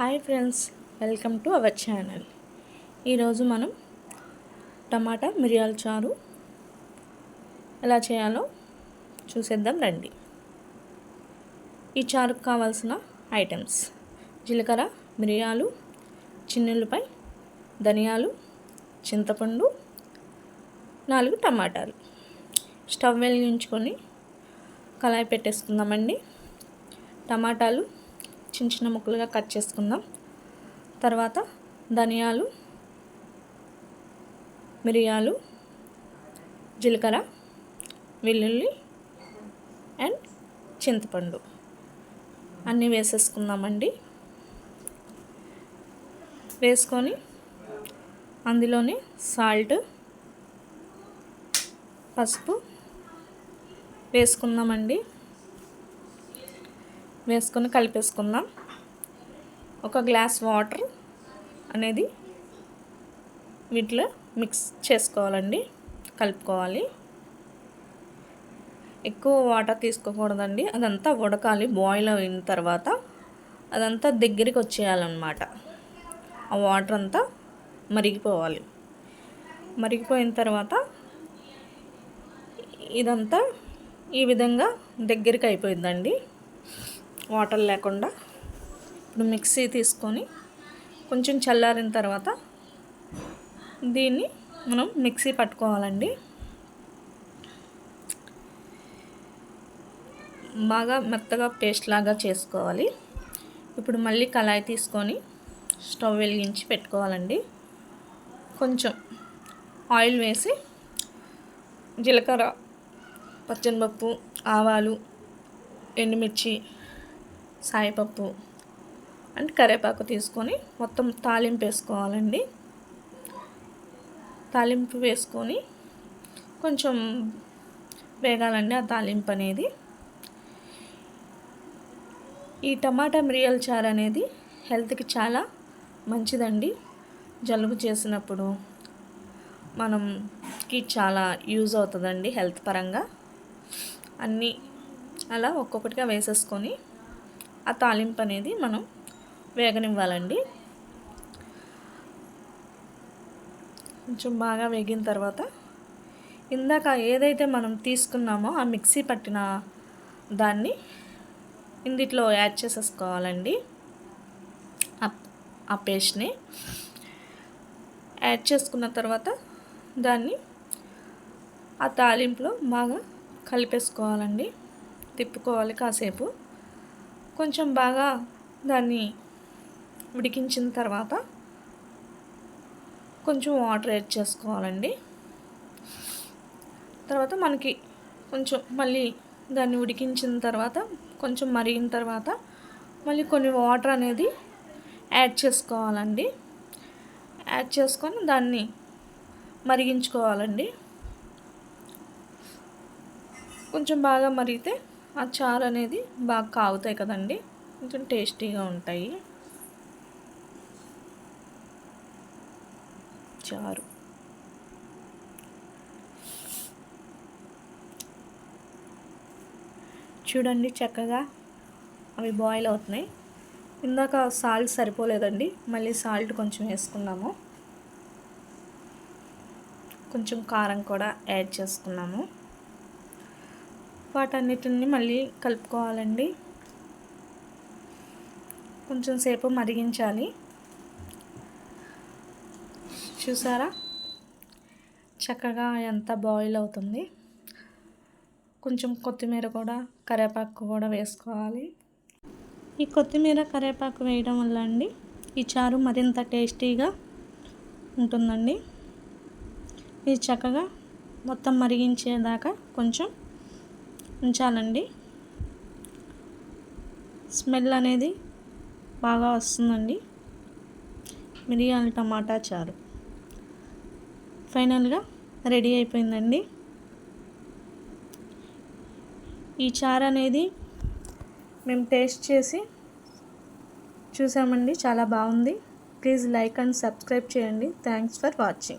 Hi friends welcome to our channel. ఈరోజు మనం టమాటా మిరియాల చారు ఎలా చేయాలో చూసేద్దాం రండి. ఈ చారుకు కావాల్సిన ఐటమ్స్ జీలకర్ర మిరియాలు చిన్నులపై ధనియాలు చింతపండు నాలుగు టమాటాలు. స్టవ్ వెలిగించుకొని కళాయి పెట్టేసుకుందామండి. టమాటాలు చిన్న చిన్న ముక్కలుగా కట్ చేసుకుందాం. తర్వాత ధనియాలు మిరియాలు జీలకర్ర వెల్లుల్లి అండ్ చింతపండు. అన్నీ వేసేసుకుందామండి. వేసుకొని అందులోనే సాల్ట్ పసుపు వేసుకుందామండి. వేసుకొని కలిపేసుకుందాం. ఒక గ్లాస్ వాటర్ అనేది వీటిలో మిక్స్ చేసుకోవాలండి కలుపుకోవాలి. ఎక్కువ వాటర్ తీసుకోకూడదండి అదంతా ఉడకాలి బాయిల్ అయిన తర్వాత అదంతా దగ్గరికి వచ్చేయాలన్నమాట. ఆ వాటర్ అంతా మరిగిపోవాలి. మరిగిపోయిన తర్వాత ఇదంతా ఈ విధంగా దగ్గరికి అయిపోయిందండి వాటర్ లేకుండా ఇప్పుడు మిక్సీ తీసుకొని కొంచెం చల్లారిన తర్వాత దీన్ని మనం మిక్సీ పట్టుకోవాలండి. బాగా మెత్తగా పేస్ట్ లాగా చేసుకోవాలి. ఇప్పుడు మళ్ళీ కళాయి తీసుకొని స్టవ్ వెలిగించి పెట్టుకోవాలండి. కొంచెం ఆయిల్ వేసి జీలకర్ర పచ్చనిపప్పు ఆవాలు ఎండుమిర్చి సాయిపప్పు అండ్ కరివేపాకు తీసుకొని మొత్తం తాలింపు వేసుకోవాలండి. తాలింపు వేసుకొని కొంచెం వేగాలండి ఆ తాలింపు అనేది. ఈ టమాటా మిరియల్ చారు అనేది హెల్త్కి చాలా మంచిదండి. జలుబు చేసినప్పుడు మనంకి చాలా యూజ్ అవుతుందండి హెల్త్ పరంగా. అన్నీ అలా ఒక్కొక్కటిగా వేసేసుకొని ఆ తాలింపు అనేది మనం వేగనివ్వాలండి. కొంచెం బాగా వేగిన తర్వాత ఇందాక ఏదైతే మనం తీసుకున్నామో ఆ మిక్సీ పట్టిన దాన్ని ఇందిట్లో యాడ్ చేసేసుకోవాలండి. ఆ పేస్ట్ని యాడ్ చేసుకున్న తర్వాత దాన్ని ఆ తాలింపులో బాగా కలిపేసుకోవాలండి. తిప్పుకోవాలి కాసేపు. కొంచెం బాగా దాన్ని ఉడికించిన తర్వాత కొంచెం వాటర్ యాడ్ చేసుకోవాలండి. తర్వాత మనకి కొంచెం మళ్ళీ దాన్ని ఉడికించిన తర్వాత కొంచెం మరిగిన తర్వాత మళ్ళీ కొన్ని వాటర్ అనేది యాడ్ చేసుకోవాలండి. యాడ్ చేసుకొని దాన్ని మరిగించుకోవాలండి. కొంచెం బాగా మరిగితే ఆ చారు అనేది బాగా కాగుతాయి కదండి. కొంచెం టేస్టీగా ఉంటాయి. చారు. చూడండి చక్కగా అవి బాయిల్ అవుతున్నాయి. ఇందాక సాల్ట్ సరిపోలేదండి. మళ్ళీ సాల్ట్ కొంచెం వేసుకున్నాము. కొంచెం కారం కూడా యాడ్ చేసుకున్నాము. వాటన్నిటిని మళ్ళీ కలుపుకోవాలండి. కొంచెం సేపు మరిగించాలి. చూసారా? చక్కగా ఎంత బాయిల్ అవుతుంది. కొంచెం కొత్తిమీర కూడా కరివేపాకు కూడా వేసుకోవాలి. ఈ కొత్తిమీర కరివేపాకు వేయడం వల్ల అండి ఈ చారు మరింత టేస్టీగా ఉంటుందండి. ఇది చక్కగా మొత్తం మరిగించేదాకా కొంచెం ఉంచాలండి. స్మెల్ అనేది బాగా వస్తుందండి. మిరియాల టమాటా చారు. ఫైనల్గా రెడీ అయిపోయిందండి. ఈ చారు అనేది మేము టేస్ట్ చేసి చూసామండి చాలా బాగుంది. ప్లీజ్ లైక్ అండ్ సబ్స్క్రైబ్ చేయండి. Thanks for watching.